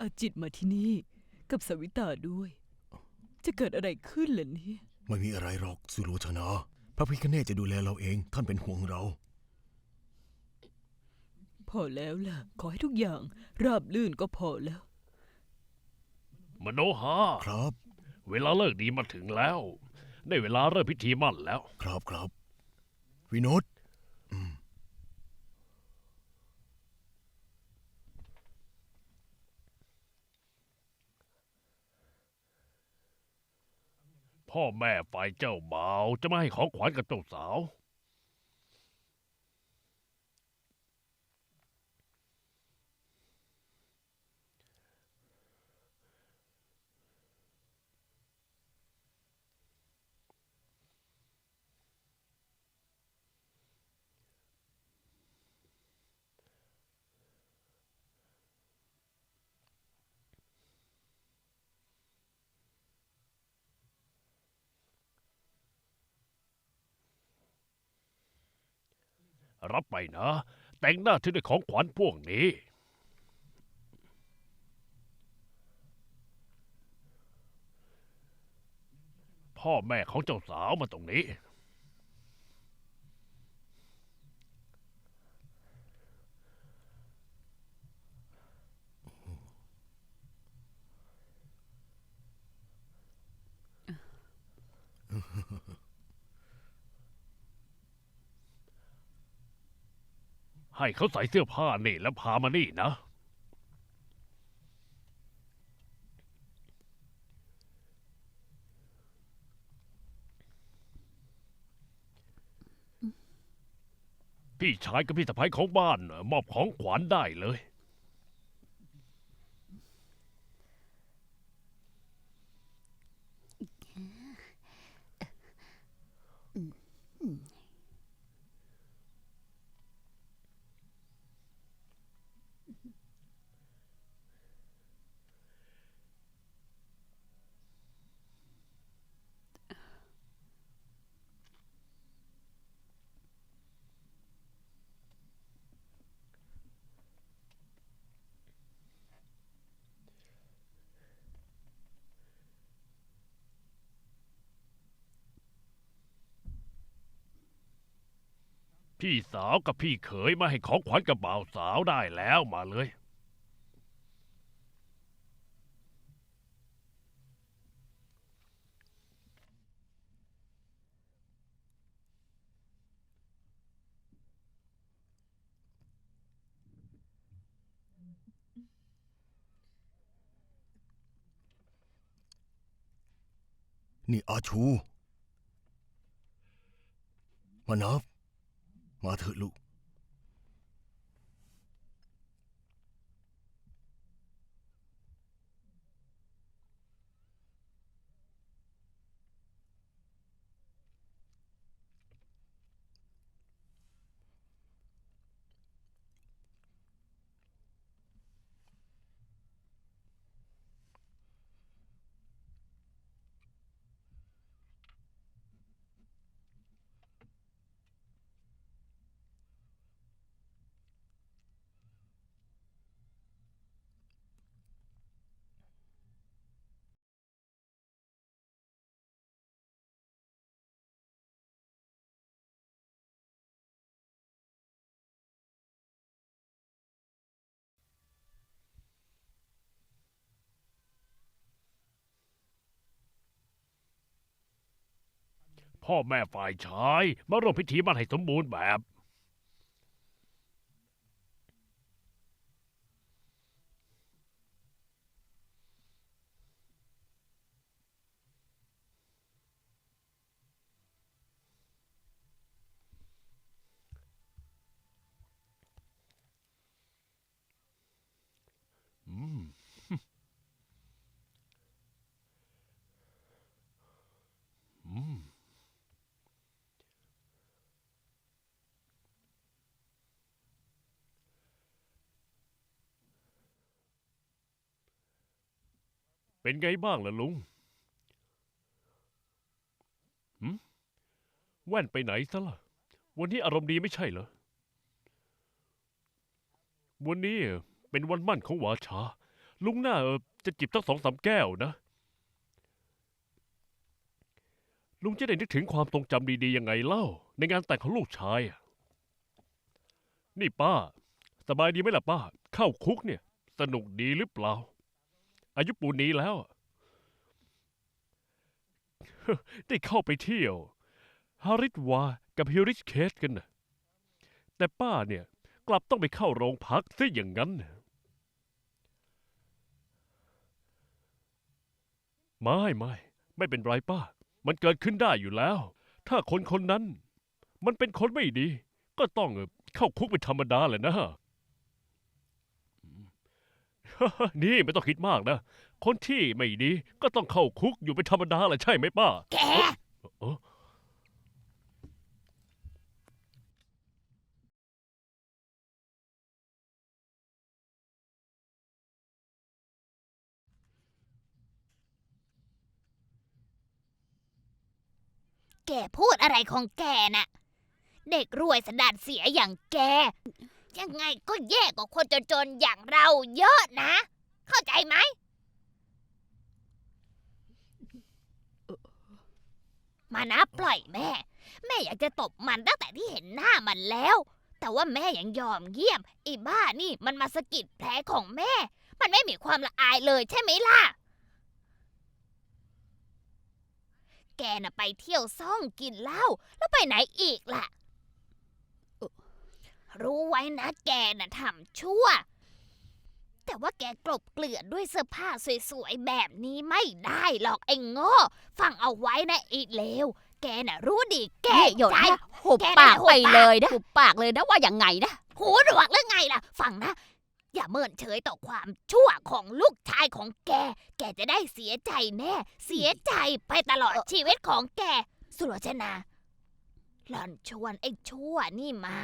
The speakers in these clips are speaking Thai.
อาจิตมาที่นี่ กับสวิตาด้วย จะเกิดอะไรขึ้นล่ะเนี่ย ไม่มีอะไรหรอกสุโลชนาพระพิคเนตจะดูแลเราเอง ท่านเป็นห่วงเรา พอแล้วล่ะ ขอให้ทุกอย่าง ราบลื่นก็พอแล้ว มโนหา ครับ เวลาเลิกดีมาถึงแล้ว ได้เวลาเริ่มพิธีมั่นแล้ว ครับครับ วินด พ่อแม่ฝ่ายเจ้าบ่าวจะมาให้ของขวัญกับเจ้าสาว รับไปนะ แต่งหน้าที่ด้วยของขวัญพวกนี้ พ่อแม่ของเจ้าสาวมาตรงนี้ ให้เขาใส่เสื้อผ้านี่แล้วพามานี่นะ พี่ชายกับพี่สะพ้ายของบ้าน มอบของขวัญได้เลย พี่สาวกับพี่เขยมาให้ของขวัญกับบ่าวสาวได้แล้วมาเลย นี่อาชู มานับ มาเพ่อแม่ฝ่ายชายมาร่วมพิธีมันให้สมบูรณ์แบบ อืม เป็นไงบ้างล่ะลุงหืมแว่นไปไหนซะล่ะ วันนี้อารมณ์ดีไม่ใช่เหรอ วันนี้เป็นวันมั่นของหวาชา ลุงน่าเออจะจิบตั้งสองสามแก้วนะ ลุงจะได้นึกถึงความทรงจำดีๆยังไงเล่า ในงานแต่งของลูกชายอะนี่ป้า สบายดีไหมล่ะป้า เข้าคุกเนี่ย สนุกดีหรือเปล่า อายุปูนนี้แล้ว ได้เข้าไปเที่ยวฮาริสวากับฮิริชเคสกันนะแต่ป้าเนี่ยกลับต้องไปเข้าโรงพักซะอย่างนั้น ไม่ไม่ไม่เป็นไรป้า มันเกิดขึ้นได้อยู่แล้ว ถ้าคนคนนั้น มันเป็นคนไม่ดี ก็ต้องเข้าคุกเป็นธรรมดาแหละนะ นี่ไม่ต้องคิดมากนะ คนที่ไม่ดีก็ต้องเข้าคุกอยู่เป็นธรรมดาแหละใช่ไหมป้า แก เออแกพูดอะไรของแกน่ะ เด็กรวยสันดานเสียอย่างแก ยังไงก็แย่กว่าคนจนๆอย่างเราเยอะนะ เข้าใจไหม มานะปล่อยแม่ แม่อยากจะตบมันตั้งแต่ที่เห็นหน้ามันแล้ว แต่ว่าแม่ยังยอมเยี่ยมไอ้บ้านี่มันมาสะกิดแผลของแม่ มันไม่มีความละอายเลยใช่ไหมล่ะ แกน่ะไปเที่ยวซ่องกินเหล้าแล้วไปไหนอีกล่ะ รู้ไว้นะแกน่ะทำชั่ว แต่ว่าแกกลบเกลื่อนด้วยเสื้อผ้าสวยๆแบบนี้ไม่ได้หรอกไอ้โง่ฟังเอาไว้นะอีเลวแกน่ะรู้ดีแกนี่หยดใจ นะหุบแกปากน่ะหุบไปปาก เลยนะหุบปากเลยนะว่าอย่างไงนะ หูหนวกหรือไงล่ะ ฟังนะ อย่าเมินเฉยต่อความชั่วของลูกชายของแก แกจะได้เสียใจแน่ เสียใจไปตลอดชีวิตของแก สุโรชนา หล่อนชวนไอ้ชั่วนี่มา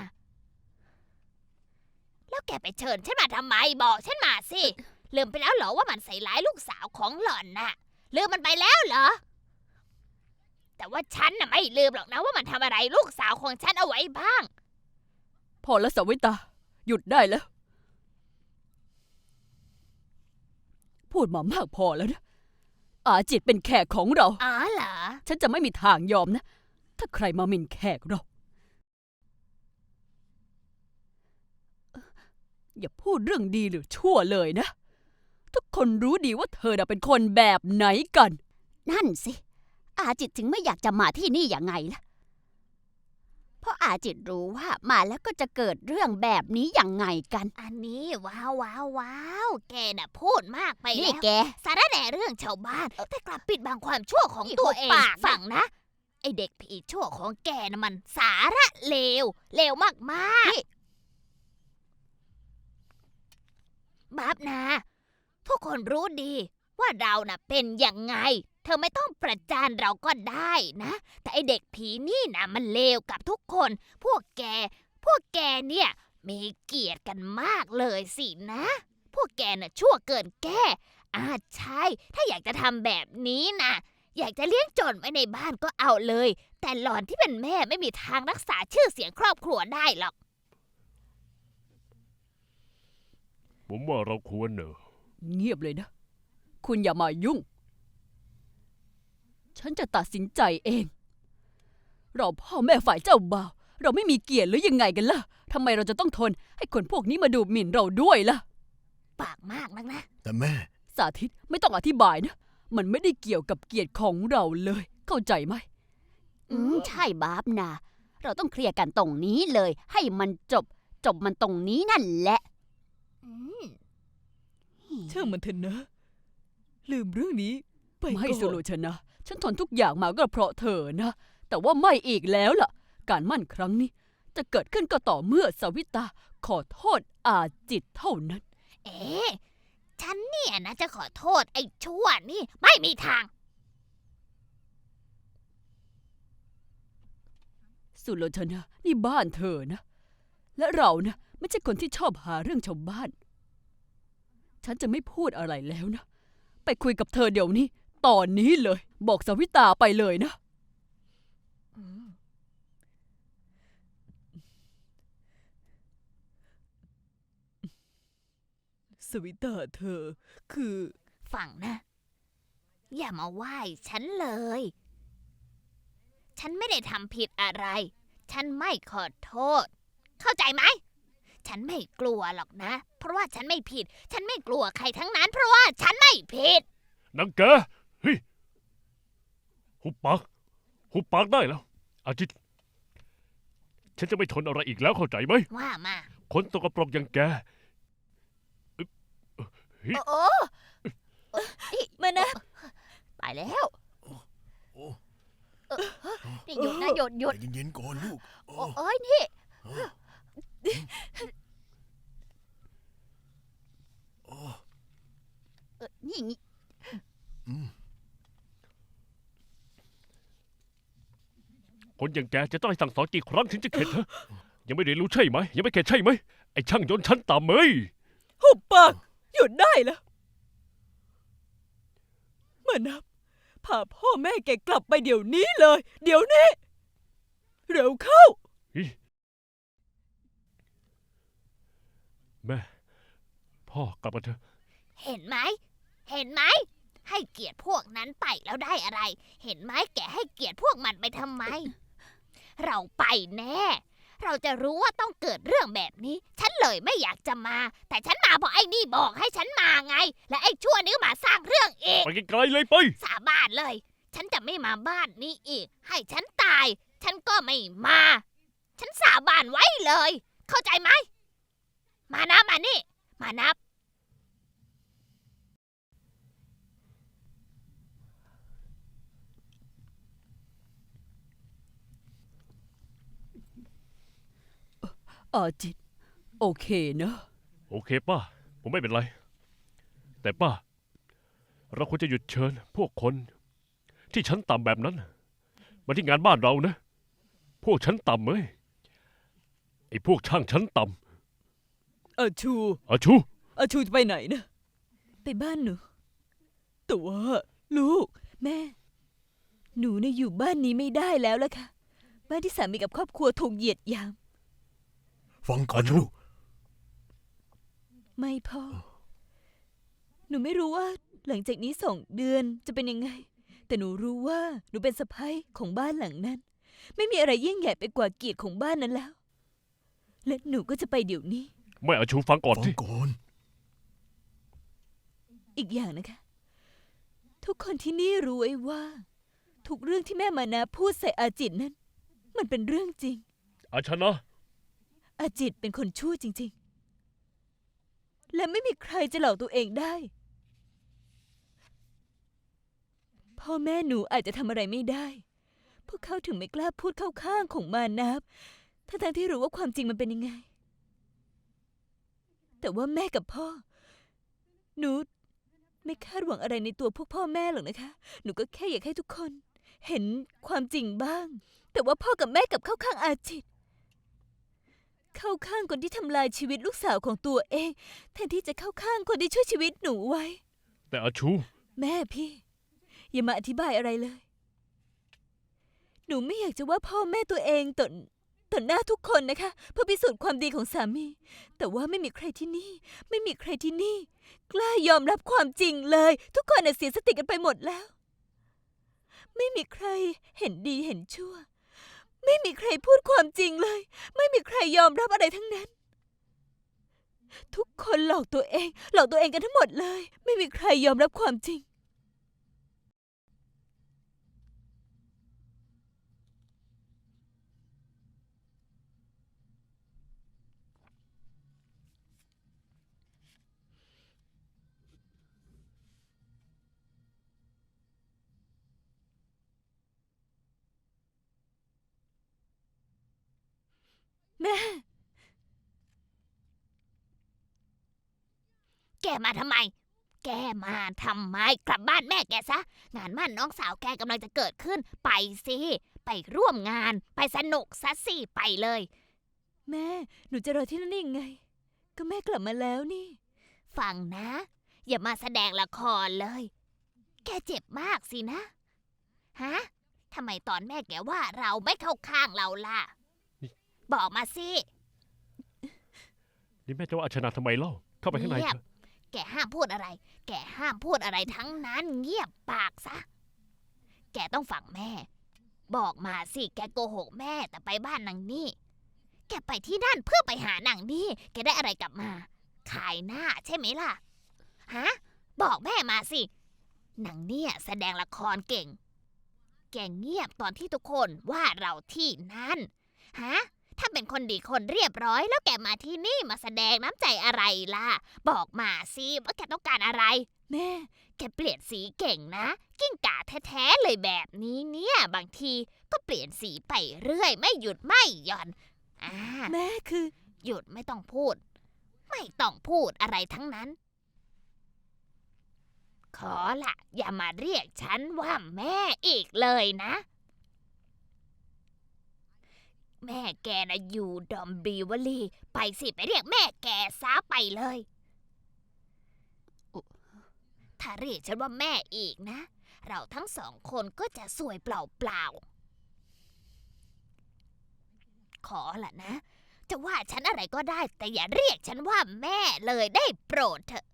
แล้วแกไปเชิญฉันมาทำไมบอกฉันมาสิ ลืมไปแล้วเหรอว่ามันใส่ร้ายลูกสาวของหล่อนน่ะ ลืมมันไปแล้วเหรอ แต่ว่าฉันน่ะไม่ลืมหรอกนะว่ามันทำอะไรลูกสาวของฉันเอาไว้บ้าง พอแล้วสวิตา หยุดได้แล้ว พูดมามากพอแล้วนะ อาจิตเป็นแขกของเรา อ๋อเหรอ ฉันจะไม่มีทางยอมนะ ถ้าใครมาหมิ่นแขกเรา อย่าพูดเรื่องดีหรือชั่วเลยนะ ทุกคนรู้ดีว่าเธอน่ะเป็นคนแบบไหนกัน นั่นสิ อาจิตถึงไม่อยากจะมาที่นี่ยังไงล่ะ เพราะอาจิตรู้ว่ามาแล้วก็จะเกิดเรื่องแบบนี้ยังไงกัน อันนี้ว้าวว้าวว้าวแกน่ะพูดมากไปนี่แล้วแก สาระแหน่เรื่องชาวบ้าน แต่กลับปิดบังความชั่วของนี่ตัวหุบเองปากนะ ฟังนะ ไอเด็กผีชั่วของแกน่ะมันสาระเลวเลวมากๆ บับนะ ทุกคนรู้ดีว่าเราน่ะเป็นยังไง เธอไม่ต้องประจานเราก็ได้นะ แต่ไอเด็กผีนี่นะมันเลวกับทุกคน พวกแก พวกแกเนี่ยมีเกียรติกันมากเลยสินะ พวกแกน่ะชั่วเกินแก้อาใช่ ถ้าอยากจะทำแบบนี้นะอยากจะเลี้ยงจนไว้ในบ้านก็เอาเลย แต่หลอนที่เป็นแม่ไม่มีทางรักษาชื่อเสียงครอบครัวได้หรอก ผมว่าเราควรเนอะเงียบเลยนะ คุณอย่ามายุ่ง ฉันจะตัดสินใจเอง เราพ่อแม่ฝ่ายเจ้าบ่าว เราไม่มีเกียรติหรือยังไงกันล่ะทำไมเราจะต้องทน ให้คนพวกนี้มาดูหมิ่นเราด้วยล่ะ ปากมากนักนะ แต่แม่ สาธิตไม่ต้องอธิบายนะ มันไม่ได้เกี่ยวกับเกียรติของเราเลย เข้าใจไหม อืมใช่บาปนะ เราต้องเคลียร์กันตรงนี้เลย ให้มันจบ จบมันตรงนี้นั่นแหละ อืมช่างมันเถอะนะ ลืมเรื่องนี้ ไปก่อนไม่สุโลชนะ ฉันทนทุกอย่างมาก็เพราะเธอนะ แต่ว่าไม่อีกแล้วล่ะ การมั่นครั้งนี้ จะเกิดขึ้นก็ต่อเมื่อสวิตาขอโทษอาจิตเท่านั้น เอ๊ะฉันเนี่ยนะจะขอโทษไอ้ชั่วนี่ไม่มีทาง สุโลชนะ นี่บ้านเธอนะ และเรานะ ไม่ใช่คนที่ชอบหาเรื่องชาวบ้าน ฉันจะไม่พูดอะไรแล้วนะ ไปคุยกับเธอเดี๋ยวนี้ ตอนนี้เลย บอกสวิตาไปเลยนะ สวิตาเธอ คือ ฟังนะ อย่ามาไหว้ฉันเลย ฉันไม่ได้ทำผิดอะไร ฉันไม่ขอโทษ เข้าใจไหม ฉันไม่กลัวหรอกนะ เพราะว่าฉันไม่ผิด ฉันไม่กลัวใครทั้งนั้น เพราะว่าฉันไม่ผิด นังแกเฮ้ยหุบปากหุบปากได้แล้ว อาจิต ฉันจะไม่ทนอะไรอีกแล้วเข้าใจไหม ว่ามาคนตกกระปรกอย่างแกอึ๊บเฮ้ยโอ้มานะตายแล้วโอ้นี่หยุดนะหยุดหยุดใจเย็นๆก่อนลูกโอ้โอ้โอ้ยนี่ โอ้ โอ้เออนี่อืมคนอย่างแกจะต้องให้สั่งสอนกี่ครั้งถึงจะเข็ดฮะยังไม่เรียนรู้ใช่ไหม ยังไม่เข็ดใช่ไหม ไอ้ช่างยนต์ชั้นต่ำเอ้ย หุบปากหยุดได้แล้วมานับพาพ่อแม่แกกลับไปเดี๋ยวนี้เลย เดี๋ยวนี้ เร็วเข้า แม่ พ่อกลับมาเถอะ เห็นไหม เห็นไหม ให้เกียรติพวกนั้นไปแล้วได้อะไร เห็นไหมแกให้เกียรติพวกมันไปทำไม เราไปแน่ เราจะรู้ว่าต้องเกิดเรื่องแบบนี้ ฉันเลยไม่อยากจะมา แต่ฉันมาเพราะไอ้นี่บอกให้ฉันมาไง และไอ้ชั่วนี้มาสร้างเรื่องเองไปไกลๆเลยไป สาบานเลย ฉันจะไม่มาบ้านนี้อีก ให้ฉันตาย ฉันก็ไม่มา ฉันสาบานไว้เลย เข้าใจไหม มานับมานี่ มานับ อาจิต โอเคเนอะโอเคป้า ผมไม่เป็นไร แต่ป้า เราควรจะหยุดเชิญพวกคน ที่ชั้นต่ำแบบนั้น มาที่งานบ้านเรานะ พวกชั้นต่ำเอ้ยไอ้พวกช่างชั้นต่ อาชูำอาชูอาชูจะไปไหนนะไปบ้านหนูแต่ว่าลูก แม่ หนูเนี่ยอยู่บ้านนี้ไม่ได้แล้วล่ะค่ะ บ้านที่สามีกับครอบครัวถูกเหยียดหยาม ฟังก่อนนะลูก ไม่พ่อ หนูไม่รู้ว่า หลังจากนี้สองเดือนจะเป็นยังไง แต่หนูรู้ว่าหนูเป็นสะพ้ยของบ้านหลังนั้น ไม่มีอะไรยิ่งใหญ่ไปกว่าเกียรติของบ้านนั้นแล้ว และหนูก็จะไปเดี๋ยวนี้ ไม่อาชูฟังก่อนฟังสิก่อนอีกอย่างนะคะ ทุกคนที่นี่รู้ไว้ว่า ทุกเรื่องที่แม่มานาพูดใส่อาจิตนั้น มันเป็นเรื่องจริง อาชนะอาจิตเป็นคนชั่วจริง ๆ และไม่มีใครจะหลอกตัวเองได้ พ่อแม่หนูอาจจะทำอะไรไม่ได้ พวกเขาถึงไม่กล้าพูดเข้าข้างของมานับทั้งๆที่รู้ว่าความจริงมันเป็นยังไง แต่ว่าแม่กับพ่อ หนูไม่คาดหวังอะไรในตัวพวกพ่อแม่หรอกนะคะ หนูก็แค่อยากให้ทุกคน เห็นความจริงบ้าง แต่ว่าพ่อกับแม่กลับเข้าข้างอาจิต เข้าข้างคนที่ทำลายชีวิตลูกสาวของตัวเอง แทนที่จะเข้าข้างคนที่ช่วยชีวิตหนูไว้ แต่อาชู แม่พี่ อย่ามาอธิบายอะไรเลย หนูไม่อยากจะว่าพ่อแม่ตัวเองต่อ ต่อหน้าทุกคนนะคะ เพื่อพิสูจน์ความดีของสามี แต่ว่าไม่มีใครที่นี่ ไม่มีใครที่นี่ กล้ายอมรับความจริงเลย ทุกคนน่ะเสียสติกันไปหมดแล้ว ไม่มีใครเห็นดีเห็นชั่ว ไม่มีใครพูดความจริงเลย ไม่มีใครยอมรับอะไรทั้งนั้น ทุกคนหลอกตัวเอง หลอกตัวเองกันทั้งหมดเลย ไม่มีใครยอมรับความจริง แม่ แกมาทำไม แกมาทำไม กลับบ้านแม่แกซะ งานมั่นน้องสาวแกกำลังจะเกิดขึ้น ไปสิ ไปร่วมงาน ไปสนุกซะสิ ไปเลย แม่ หนูจะรอที่นั่นได้ยังไง ก็แม่กลับมาแล้วนี่ ฟังนะ อย่ามาแสดงละครเลย แกเจ็บมากสินะ ฮะ ทำไมตอนแม่แกว่าเราไม่เข้าข้างเราล่ะ บอกมาสิ นี่แม่จะว่าอาชนะทำไมเล่า เข้าไปข้างในเงีเถยบอะแกห้ามพูดอะไร แกห้ามพูดอะไรทั้งนั้น เงียบปากซะ แกต้องฟังแม่ บอกมาสิ แกโกหกแม่แต่ไปบ้านนางนี่ แกไปที่นั่นเพื่อไปหานางนี่ แกได้อะไรกลับมา ขายหน้าใช่ไหมล่ะ ฮะ บอกแม่มาสินางเนี่ยแสดงละครเก่ง แกเงียบตอนที่ทุกคนว่าเราที่นั่น ฮะ ถ้าเป็นคนดีคนเรียบร้อย แล้วแกมาที่นี่มาแสดงน้ำใจอะไรล่ะ บอกมาสิว่าแกต้องการอะไร แม่ แกเปลี่ยนสีเก่งนะ กิ้งก่าแท้ๆเลยแบบนี้เนี่ย บางทีก็เปลี่ยนสีไปเรื่อย ไม่หยุดไม่หย่อนอ่าแม่คือ หยุดไม่ต้องพูด ไม่ต้องพูดอะไรทั้งนั้น ขอละอย่ามาเรียกฉันว่าแม่อีกเลยนะ แม่แกนะอยู่ดอมบรีวลี ไปสิไปเรียกแม่แกซาไปเลยอุถ้าเรียกฉันว่าแม่อีกนะ เราทั้งสองคนก็จะสวยเปล่าๆ ขอละนะ จะว่าฉันอะไรก็ได้ แต่อย่าเรียกฉันว่าแม่เลยได้โปรดเถอะ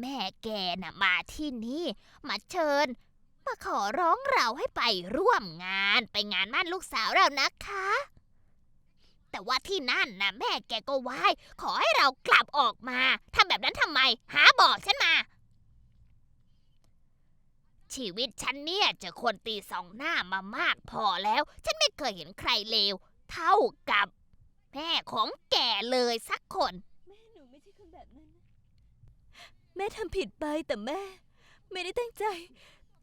แม่แกน่ะมาที่นี่ มาเชิญ มาขอร้องเราให้ไปร่วมงานไปงานมั่นลูกสาวเรานะคะ แต่ว่าที่นั่นนะแม่แกก็ไหว้ขอให้เรากลับออกมาทำแบบนั้นทำไม หาบอกฉันมา ชีวิตฉันเนี่ยเจอคนตีสองหน้ามามากพอแล้ว ฉันไม่เคยเห็นใครเลว เท่ากับแม่ของแกเลยสักคน แม่หนูไม่ใช่คนแบบนั้น แม่ทำผิดไปแต่แม่ ไม่ได้ตั้งใจ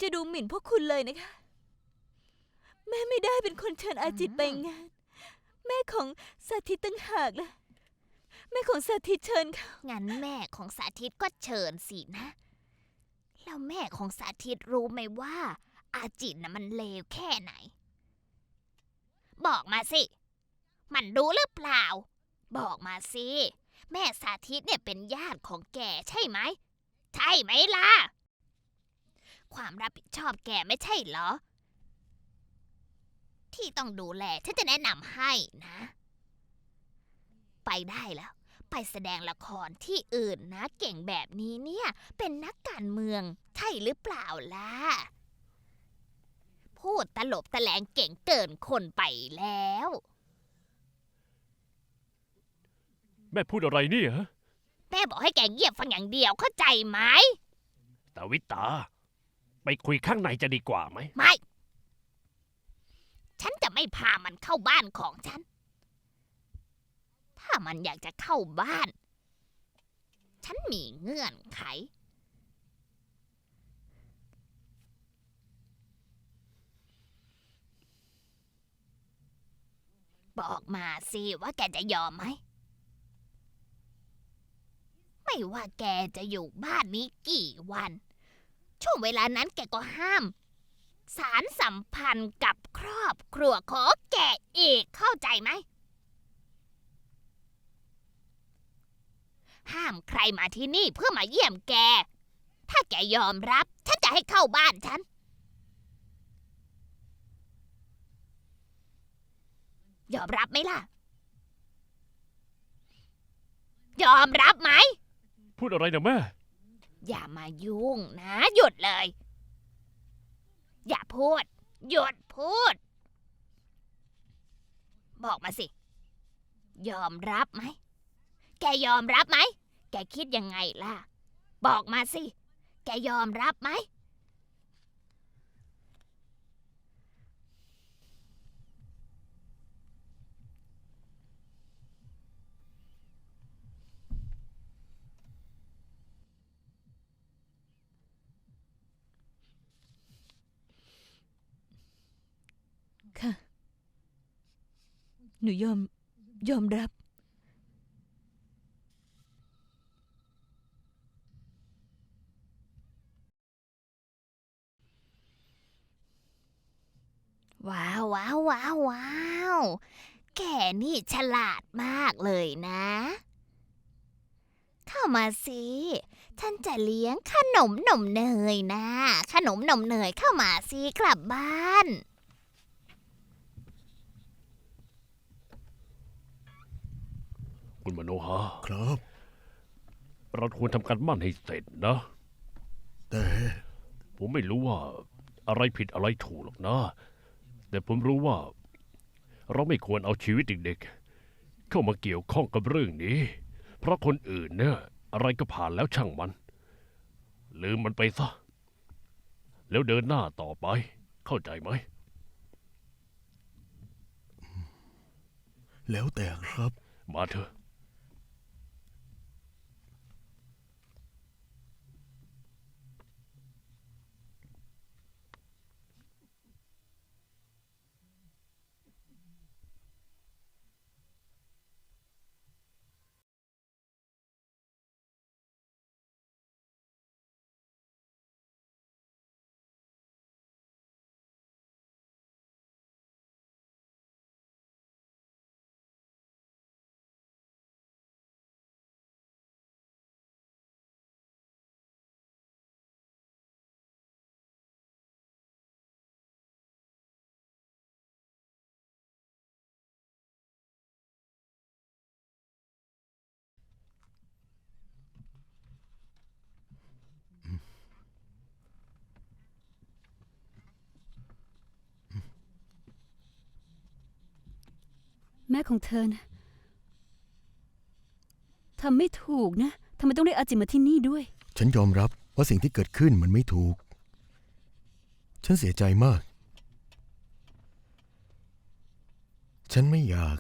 จะดูหมิ่นพวกคุณเลยนะคะ แม่ไม่ได้เป็นคนเชิญอาจิตไปงาน แม่ของสาธิตตั้งหากล่ะ แม่ของสาธิตเชิญเขางั้นแม่ของสาธิตก็เชิญสินะ แล้วแม่ของสาธิตรู้ไหมว่า อาจิตน่ะมันเลวแค่ไหน บอกมาสิ มันรู้หรือเปล่า บอกมาสิ แม่สาธิตเนี่ยเป็นญาติของแกใช่ไหม ใช่ไหมล่ะ ความรับผิดชอบแกไม่ใช่เหรอ ที่ต้องดูแลฉันจะแนะนำให้นะ ไปได้แล้ว ไปแสดงละครที่อื่นนะ เก่งแบบนี้เนี่ย เป็นนักการเมือง ใช่หรือเปล่าล่ะ พูดตลบตะแลงเก่งเกินคนไปแล้ว แม่พูดอะไรเนี่ยฮะแม่บอกให้แกเงียบฟังอย่างเดียวเข้าใจไหมแต่วิตา ไปคุยข้างในจะดีกว่าไหม ไม่ ฉันจะไม่พามันเข้าบ้านของฉัน ถ้ามันอยากจะเข้าบ้าน ฉันมีเงื่อนไข บอกมาสิว่าแกจะยอมไหม ไม่ว่าแกจะอยู่บ้านนี้กี่วัน ช่วงเวลานั้นแกก็ห้าม สารสัมพันธ์กับครอบครัวของแกอีกเข้าใจไหม ห้ามใครมาที่นี่เพื่อมาเยี่ยมแก ถ้าแกยอมรับ ฉันจะให้เข้าบ้านฉัน ยอมรับไหมล่ะ ยอมรับไหม พูดอะไรนะแม่ อย่ามายุ่งนะ หยุดเลย อย่าพูด หยุดพูด บอกมาสิ ยอมรับไหม แกยอมรับไหม แกคิดยังไงล่ะ บอกมาสิ แกยอมรับไหม ค่ะ หนูยอม ยอมรับ ว้าวว้าวว้าวว้าวแกนี่ฉลาดมากเลยนะ เข้ามาสิฉันจะเลี้ยงขนมนมเนยนะ ขนมนมเนยเข้ามาสิกลับบ้าน คุณมโนหาครับ เราควรทำการมั่นให้เสร็จนะ แต่ ผมไม่รู้ว่าอะไรผิดอะไรถูกหรอกนะ แต่ผมรู้ว่า เราไม่ควรเอาชีวิตเด็กๆ เข้ามาเกี่ยวข้องกับเรื่องนี้ เพราะคนอื่นเนี่ยอะไรก็ผ่านแล้วช่างมัน ลืมมันไปซะ แล้วเดินหน้าต่อไป เข้าใจไหม แล้วแต่ครับ มาเถอะ แม่ของเธอนะทำไม่ถูกนะทำไมต้องได้อาจิมาที่นี่ด้วย ฉันยอมรับว่าสิ่งที่เกิดขึ้นมันไม่ถูก ฉันเสียใจมาก ฉันไม่อยาก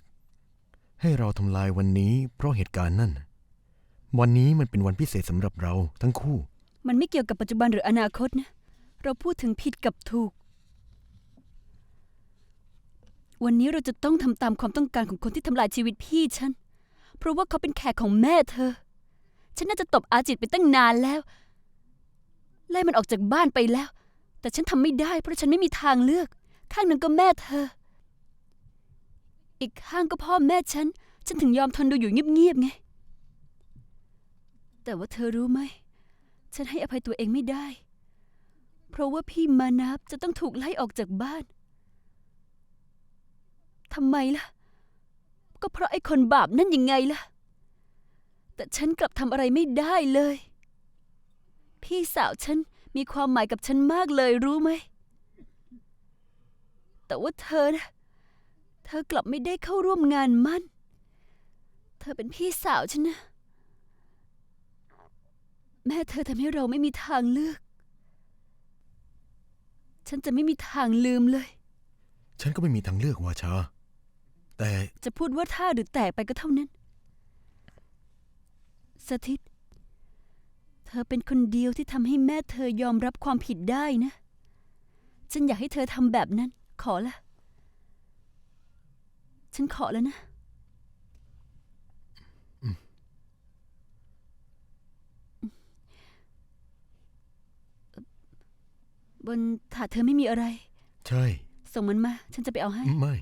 ให้เราทำลายวันนี้เพราะเหตุการณ์นั่น วันนี้มันเป็นวันพิเศษสำหรับเราทั้งคู่ มันไม่เกี่ยวกับปัจจุบันหรืออนาคตนะ เราพูดถึงผิดกับถูก วันนี้เราจะต้องทำตามความต้องการของคนที่ทำลายชีวิตพี่ฉัน เพราะว่าเขาเป็นแขกของแม่เธอ ฉันน่าจะตบอาจิตไปตั้งนานแล้ว ไล่มันออกจากบ้านไปแล้ว แต่ฉันทำไม่ได้เพราะฉันไม่มีทางเลือก ข้างหนึ่งก็แม่เธอ อีกข้างก็พ่อแม่ฉัน ฉันถึงยอมทนดูอยู่เงียบๆไง แต่ว่าเธอรู้ไหม ฉันให้อภัยตัวเองไม่ได้ เพราะว่าพี่มานับจะต้องถูกไล่ออกจากบ้าน ทำไมล่ะ ก็เพราะไอ้คนบาปนั่นยังไงล่ะ แต่ฉันกลับทำอะไรไม่ได้เลย พี่สาวฉันมีความหมายกับฉันมากเลยรู้ไหม แต่ว่าเธอนะเธอกลับไม่ได้เข้าร่วมงานมั่น เธอเป็นพี่สาวฉันนะ แม่เธอทำให้เราไม่มีทางเลือก ฉันจะไม่มีทางลืมเลย ฉันก็ไม่มีทางเลือกว่าชา แต่จะพูดว่าท่าหรือแตกไปก็เท่านั้น สถิต เธอเป็นคนเดียวที่ทำให้แม่เธอยอมรับความผิดได้นะ ฉันอยากให้เธอทำแบบนั้น ขอละ ฉันขอแล้วนะ บนถาดเธอไม่มีอะไร ใช่ ส่งมันมา ฉันจะไปเอาให้ ไม่